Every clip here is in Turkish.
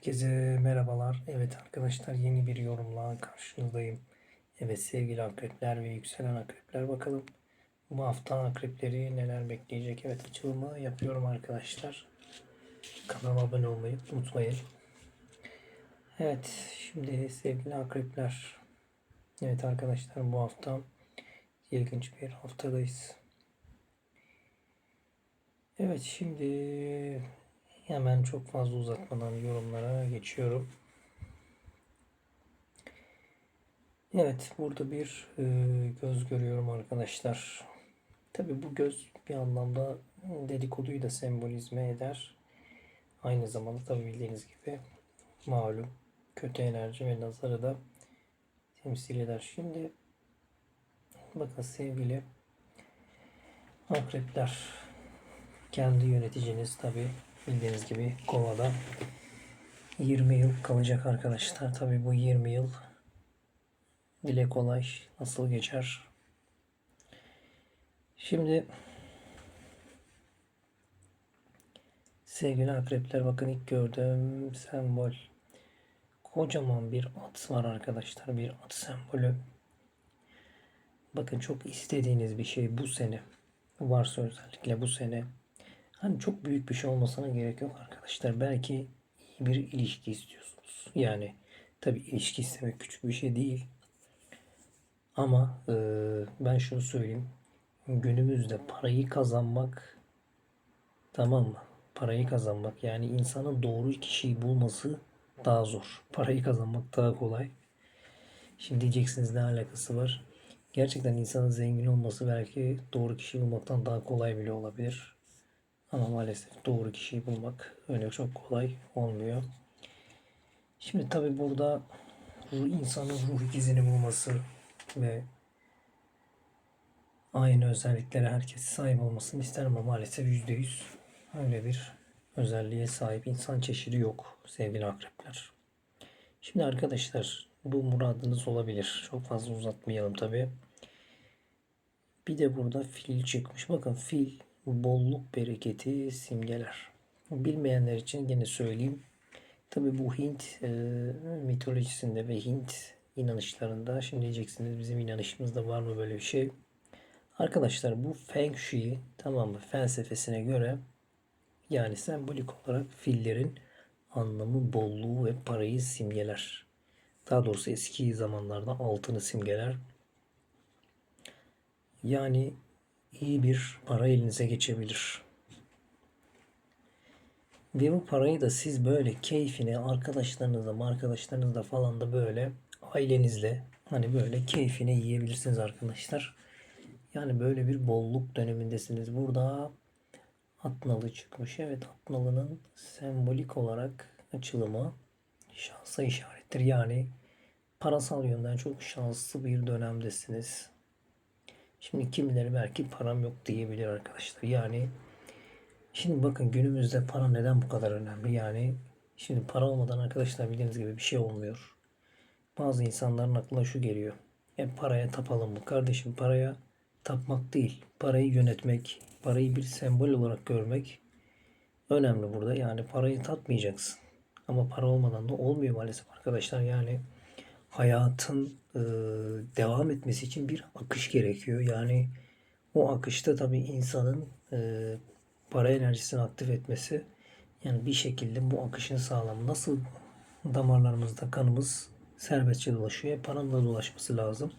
Herkese merhabalar. Evet arkadaşlar yeni bir yorumla karşınızdayım. Evet sevgili akrepler ve yükselen akrepler bakalım. Bu hafta akrepleri neler bekleyecek? Evet açılımı yapıyorum arkadaşlar. Kanalıma abone olmayı unutmayın. Evet şimdi sevgili akrepler. Evet arkadaşlar bu hafta ilginç bir haftadayız. Evet şimdi Hemen çok fazla uzatmadan yorumlara geçiyorum. Evet, burada bir e, göz görüyorum arkadaşlar. Tabi bu göz bir anlamda dedikoduyu da sembolizme eder. Aynı zamanda tabi bildiğiniz gibi malum kötü enerji ve nazarı da temsil eder. Şimdi bakın sevgili akrepler kendi yöneticiniz tabi Bildiğiniz gibi Kova'da 20 yıl kalacak arkadaşlar. Tabi bu 20 yıl dile kolay nasıl geçer? Şimdi sevgili akrepler bakın ilk gördüğüm sembol kocaman bir at var arkadaşlar. Bir at sembolü. Bakın çok istediğiniz bir şey bu sene varsa özellikle bu sene Hani çok büyük bir şey olmasına gerek yok arkadaşlar. Belki iyi bir ilişki istiyorsunuz. Yani tabii ilişki istemek küçük bir şey değil. Ama e, ben şunu söyleyeyim. Günümüzde parayı kazanmak tamam mı? Parayı kazanmak yani insanın doğru kişiyi bulması daha zor. Parayı kazanmak daha kolay. Şimdi diyeceksiniz ne alakası var? Gerçekten insanın zengin olması belki doğru kişiyi bulmaktan daha kolay bile olabilir. Ama maalesef doğru kişiyi bulmak öyle çok kolay olmuyor. Şimdi tabi burada insanın ruh ikizini bulması ve aynı özelliklere herkes sahip olmasını ister ama maalesef yüzde yüz öyle bir özelliğe sahip insan çeşidi yok sevgili akrepler. Şimdi arkadaşlar bu muradınız olabilir. Çok fazla uzatmayalım tabi. Bir de burada fil çıkmış. Bakın fil bolluk bereketi simgeler. Bilmeyenler için yine söyleyeyim. Tabi bu Hint e, mitolojisinde ve Hint inanışlarında şimdi diyeceksiniz bizim inanışımızda var mı böyle bir şey? Arkadaşlar bu Feng Shui tamam mı felsefesine göre yani sembolik olarak fillerin anlamı bolluğu ve parayı simgeler. Daha doğrusu eski zamanlarda altını simgeler. Yani iyi bir para elinize geçebilir. Ve bu parayı da siz böyle keyfine arkadaşlarınızla, arkadaşlarınızla falan da böyle ailenizle hani böyle keyfine yiyebilirsiniz arkadaşlar. Yani böyle bir bolluk dönemindesiniz. Burada Atnalı çıkmış. Evet Atnalı'nın sembolik olarak açılımı şansa işarettir. Yani parasal yönden çok şanslı bir dönemdesiniz. Şimdi kimileri belki param yok diyebilir arkadaşlar. Yani şimdi bakın günümüzde para neden bu kadar önemli? Yani şimdi para olmadan arkadaşlar bildiğiniz gibi bir şey olmuyor. Bazı insanların aklına şu geliyor. Hep paraya tapalım mı? Kardeşim paraya tapmak değil. Parayı yönetmek, parayı bir sembol olarak görmek önemli burada. Yani parayı tatmayacaksın. Ama para olmadan da olmuyor maalesef arkadaşlar. Yani hayatın e, devam etmesi için bir akış gerekiyor. Yani o akışta tabii insanın e, para enerjisini aktif etmesi yani bir şekilde bu akışın sağlamı nasıl damarlarımızda kanımız serbestçe dolaşıyor. E, paranın da dolaşması lazım.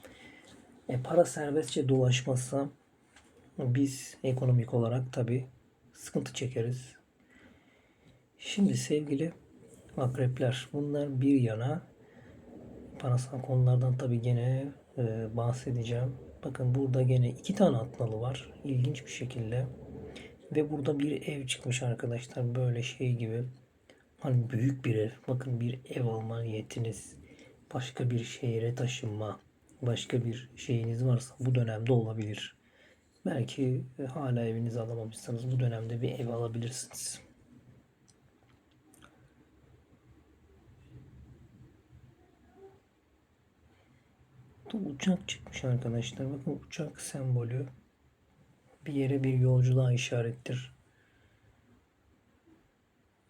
E, para serbestçe dolaşmazsa biz ekonomik olarak tabi sıkıntı çekeriz. Şimdi sevgili akrepler bunlar bir yana parasal konulardan tabi gene e, bahsedeceğim. Bakın burada gene iki tane atnalı var. İlginç bir şekilde. Ve burada bir ev çıkmış arkadaşlar. Böyle şey gibi. Hani büyük bir ev. Bakın bir ev alma niyetiniz. Başka bir şehire taşınma. Başka bir şeyiniz varsa bu dönemde olabilir. Belki hala evinizi alamamışsanız bu dönemde bir ev alabilirsiniz. Burada uçak çıkmış arkadaşlar. Bakın uçak sembolü bir yere bir yolculuğa işarettir.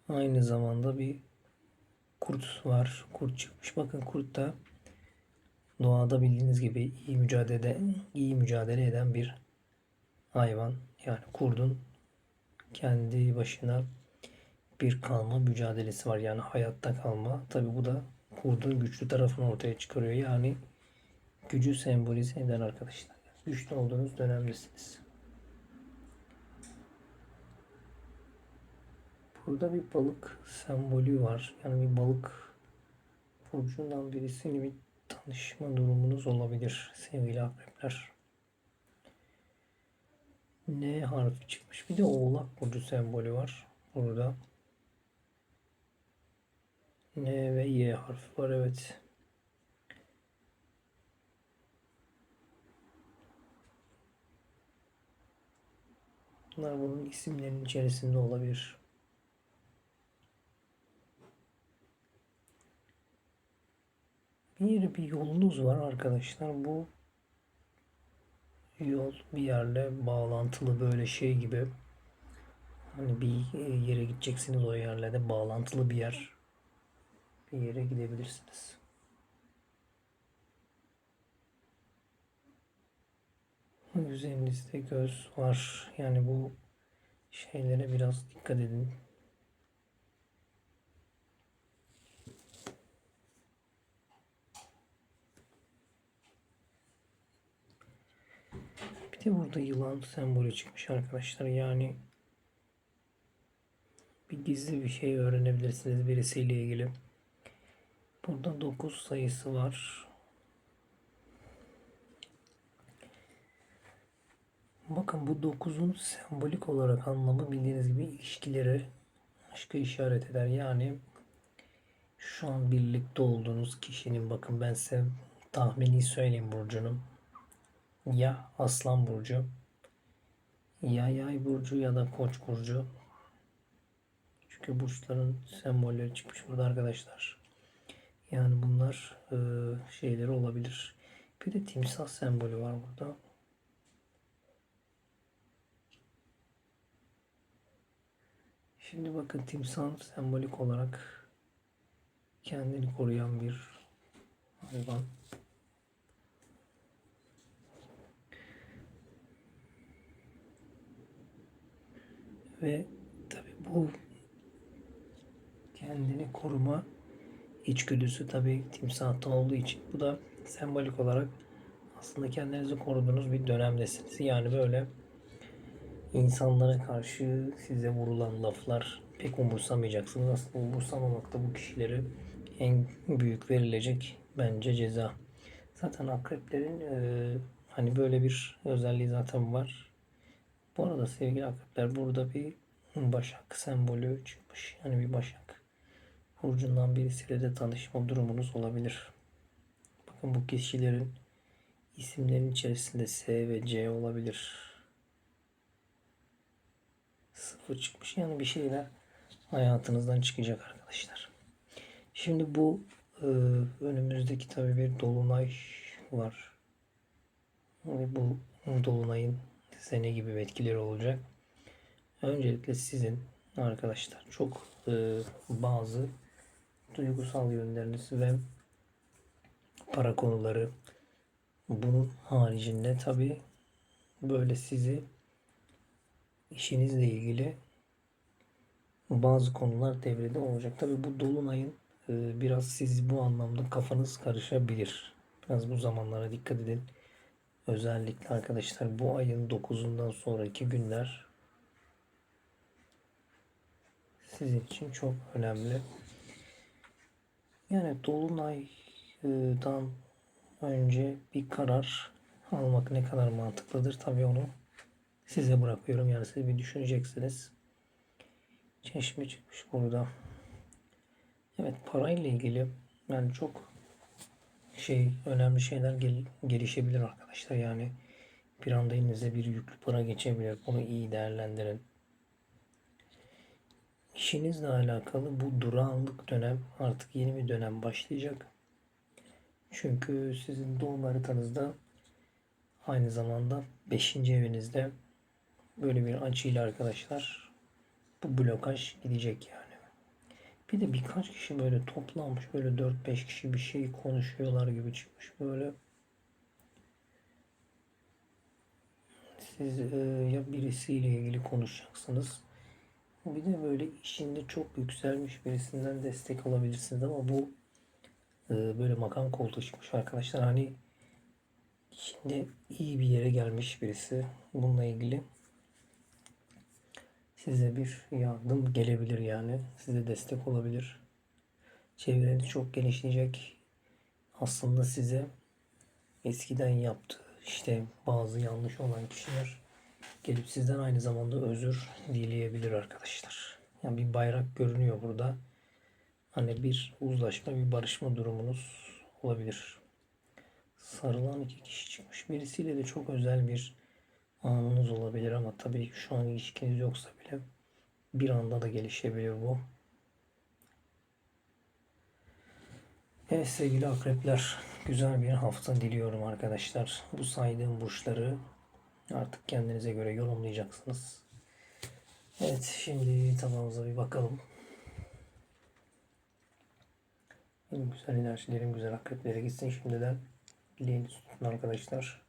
Aynı zamanda bir kurt var. Kurt çıkmış. Bakın kurt da doğada bildiğiniz gibi iyi mücadele iyi mücadele eden bir hayvan. Yani kurdun kendi başına bir kalma mücadelesi var. Yani hayatta kalma. Tabi bu da kurdun güçlü tarafını ortaya çıkarıyor. Yani gücü sembolize eden arkadaşlar. Güçlü olduğunuz dönemdesiniz. Burada bir balık sembolü var. Yani bir balık burcundan birisiyle bir tanışma durumunuz olabilir sevgili akrepler. N harfi çıkmış. Bir de oğlak burcu sembolü var burada. N ve Y harfi var evet. Bunlar bunun isimlerinin içerisinde olabilir. Bir bir yolunuz var arkadaşlar. Bu yol bir yerle bağlantılı böyle şey gibi. Hani bir yere gideceksiniz o yerlerde bağlantılı bir yer. Bir yere gidebilirsiniz. Üzerinizde göz var. Yani bu şeylere biraz dikkat edin. Bir de burada yılan sembolü çıkmış arkadaşlar. Yani bir gizli bir şey öğrenebilirsiniz birisiyle ilgili. Burada 9 sayısı var. Bakın bu 9'un sembolik olarak anlamı bildiğiniz gibi ilişkileri aşkı işaret eder. Yani şu an birlikte olduğunuz kişinin bakın ben size tahmini söyleyeyim burcunun. Ya Aslan burcu ya Yay burcu ya da Koç burcu. Çünkü burçların sembolleri çıkmış burada arkadaşlar. Yani bunlar e, şeyleri olabilir. Bir de timsah sembolü var burada. Şimdi bakın timsah sembolik olarak kendini koruyan bir hayvan. Ve tabi bu kendini koruma içgüdüsü tabi timsahta olduğu için bu da sembolik olarak aslında kendinizi koruduğunuz bir dönemdesiniz. Yani böyle insanlara karşı size vurulan laflar pek umursamayacaksınız. Aslında umursamamak da bu kişileri en büyük verilecek bence ceza. Zaten akreplerin e, hani böyle bir özelliği zaten var. Bu arada sevgili akrepler burada bir başak sembolü çıkmış. Yani bir başak burcundan birisiyle de tanışma durumunuz olabilir. Bakın bu kişilerin isimlerin içerisinde S ve C olabilir. Sıfır çıkmış. Yani bir şeyler hayatınızdan çıkacak arkadaşlar. Şimdi bu e, önümüzdeki tabii bir dolunay var. Ve bu dolunayın sene gibi etkileri olacak. Öncelikle sizin arkadaşlar çok e, bazı duygusal yönleriniz ve para konuları bunun haricinde tabi böyle sizi işinizle ilgili bazı konular devrede olacak. Tabi bu dolunayın e, biraz siz bu anlamda kafanız karışabilir. Biraz bu zamanlara dikkat edin. Özellikle arkadaşlar bu ayın 9'undan sonraki günler sizin için çok önemli. Yani dolunaydan önce bir karar almak ne kadar mantıklıdır tabii onu size bırakıyorum. Yani siz bir düşüneceksiniz. Çeşme çıkmış burada. Evet parayla ilgili yani çok şey önemli şeyler gel, gelişebilir arkadaşlar. Yani bir anda elinize bir yüklü para geçebilir. Bunu iyi değerlendirin. İşinizle alakalı bu durağanlık dönem artık yeni bir dönem başlayacak. Çünkü sizin doğum haritanızda aynı zamanda 5. evinizde böyle bir açıyla arkadaşlar bu blokaj gidecek yani. Bir de birkaç kişi böyle toplanmış böyle 4-5 kişi bir şey konuşuyorlar gibi çıkmış böyle. Siz e, ya birisiyle ilgili konuşacaksınız. Bir de böyle işinde çok yükselmiş birisinden destek alabilirsiniz ama bu e, böyle makam koltuğu çıkmış arkadaşlar. Hani şimdi iyi bir yere gelmiş birisi bununla ilgili size bir yardım gelebilir yani. Size destek olabilir. Çevreniz çok genişleyecek. Aslında size eskiden yaptığı işte bazı yanlış olan kişiler gelip sizden aynı zamanda özür dileyebilir arkadaşlar. Yani bir bayrak görünüyor burada. Hani bir uzlaşma, bir barışma durumunuz olabilir. Sarılan iki kişi çıkmış. Birisiyle de çok özel bir anınız olabilir ama tabii şu an ilişkiniz yoksa bile bir anda da gelişebilir bu. Evet sevgili akrepler, güzel bir hafta diliyorum arkadaşlar. Bu saydığım burçları artık kendinize göre yorumlayacaksınız. Evet, şimdi tabağımıza bir bakalım. Benim güzel enerjilerim, güzel akreplere gitsin şimdiden. Dileğiniz tutun arkadaşlar.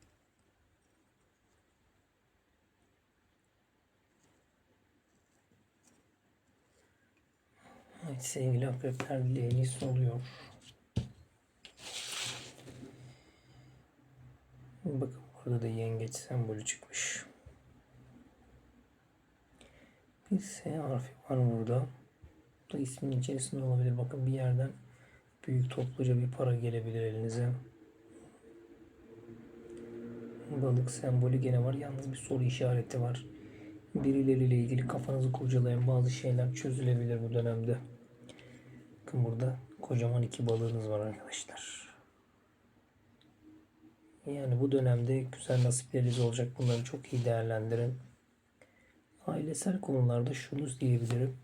Evet sevgili akrepler dileğiniz oluyor. Bakın burada da yengeç sembolü çıkmış. Bir S harfi var burada. Bu da ismin içerisinde olabilir. Bakın bir yerden büyük topluca bir para gelebilir elinize. Balık sembolü gene var. Yalnız bir soru işareti var. Birileriyle ilgili kafanızı kurcalayan bazı şeyler çözülebilir bu dönemde. Bakın burada kocaman iki balığınız var arkadaşlar. Yani bu dönemde güzel nasipleriniz olacak. Bunları çok iyi değerlendirin. Ailesel konularda şunu diyebilirim.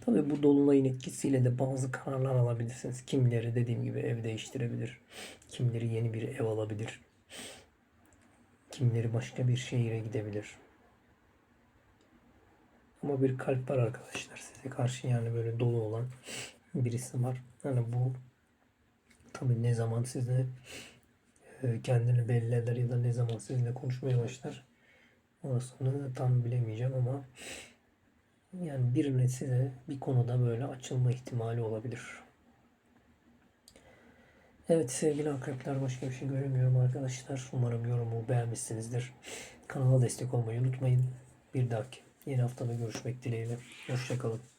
Tabii bu dolunayın etkisiyle de bazı kararlar alabilirsiniz. Kimileri dediğim gibi ev değiştirebilir. Kimileri yeni bir ev alabilir. Kimileri başka bir şehire gidebilir. Ama bir kalp var arkadaşlar size karşı yani böyle dolu olan birisi var. Yani bu tabii ne zaman size e, kendini belli eder ya da ne zaman sizinle konuşmaya başlar orasını tam bilemeyeceğim ama yani birine size bir konuda böyle açılma ihtimali olabilir. Evet sevgili akrepler başka bir şey göremiyorum arkadaşlar. Umarım yorumu beğenmişsinizdir. Kanala destek olmayı unutmayın. Bir dahaki yeni haftada görüşmek dileğiyle. Hoşçakalın.